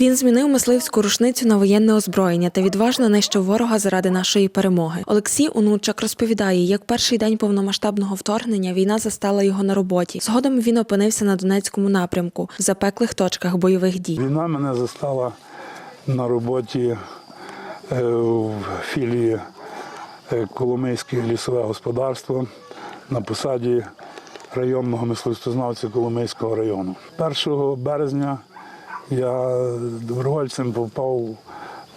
Він змінив мисливську рушницю на воєнне озброєння та відважно нищив ворога заради нашої перемоги. Олексій Онучак розповідає, як перший день повномасштабного вторгнення війна застала його на роботі. Згодом він опинився на Донецькому напрямку в запеклих точках бойових дій. Війна мене застала на роботі е, в філії е, Коломийське лісове господарство на посаді районного мисливствознавця Коломийського району. 1 березня я добровольцем попав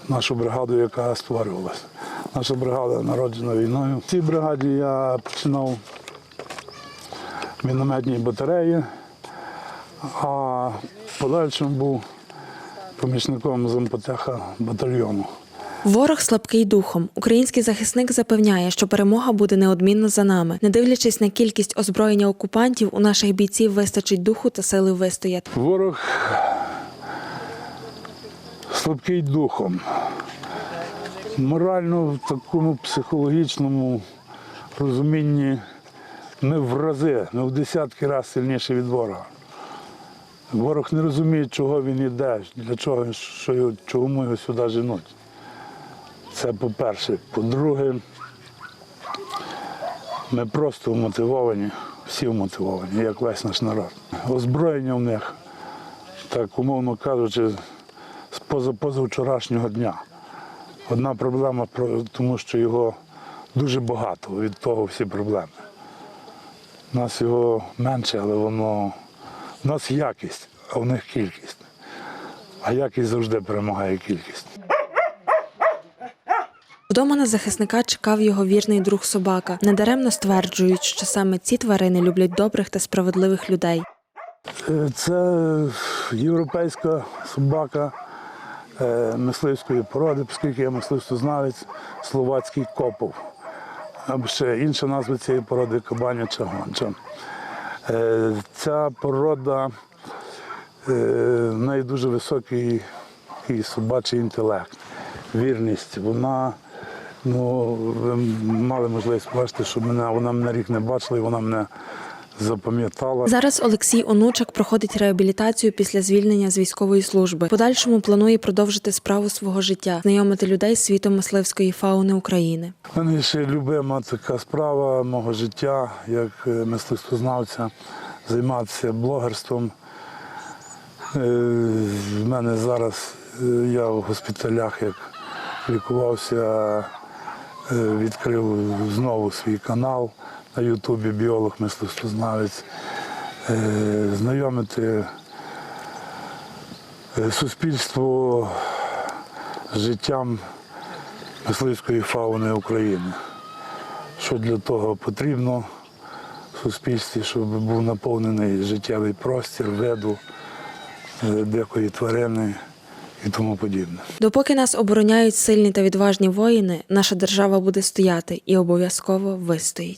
в нашу бригаду, яка створювалася. Наша бригада народжена війною. В цій бригаді я починав в мінометній батареї, а в подальшому був помічником зампотеха батальйону. Ворог слабкий духом. Український захисник запевняє, що перемога буде неодмінно за нами. Не дивлячись на кількість озброєння окупантів, у наших бійців вистачить духу та сили вистояти. Ворог слабкий духом. Морально в такому психологічному розумінні ми в рази, ми в десятки разів сильніші від ворога. Ворог не розуміє, чого він іде, для чого, що, його- чому його сюди женуть. Це по-перше. По-друге, ми просто вмотивовані, всі вмотивовані, як весь наш народ. Озброєння в них, так умовно кажучи, позавчорашнього дня. Одна проблема, тому що його дуже багато, від того всі проблеми. У нас його менше, але воно. У нас якість, а в них кількість. А якість завжди перемагає кількість. Вдома на захисника чекав його вірний друг собака. Недаремно стверджують, що саме ці тварини люблять добрих та справедливих людей. Е, Це європейська собака мисливської породи, оскільки я мисливствознавець, словацький копов. Або ще інша назва цієї породи кабаняча гонча. Е, Ця порода е, в неї дуже високий і собачий інтелект, вірність. Вона, ну, ви мали можливість бачити, що мене, вона мене рік не бачила і вона мене запам'ятала. Зараз Олексій Онучак проходить реабілітацію після звільнення з військової служби. Подальшому планує продовжити справу свого життя, знайомити людей з світом мисливської фауни України. Мене ще любима така справа мого життя, як е, мисливствознавця, займатися блогерством. Е, В мене зараз е, я в госпіталях, як лікувався, відкрив знову свій канал на Ютубі біолог мисливствознавець, Е, знайомити е, суспільство з життям мисливської фауни України. Що для того потрібно в суспільстві, щоб був наповнений життєвий простір, виду, е, дикої тварини і тому подібне. Допоки нас обороняють сильні та відважні воїни, наша держава буде стояти і обов'язково вистоїть.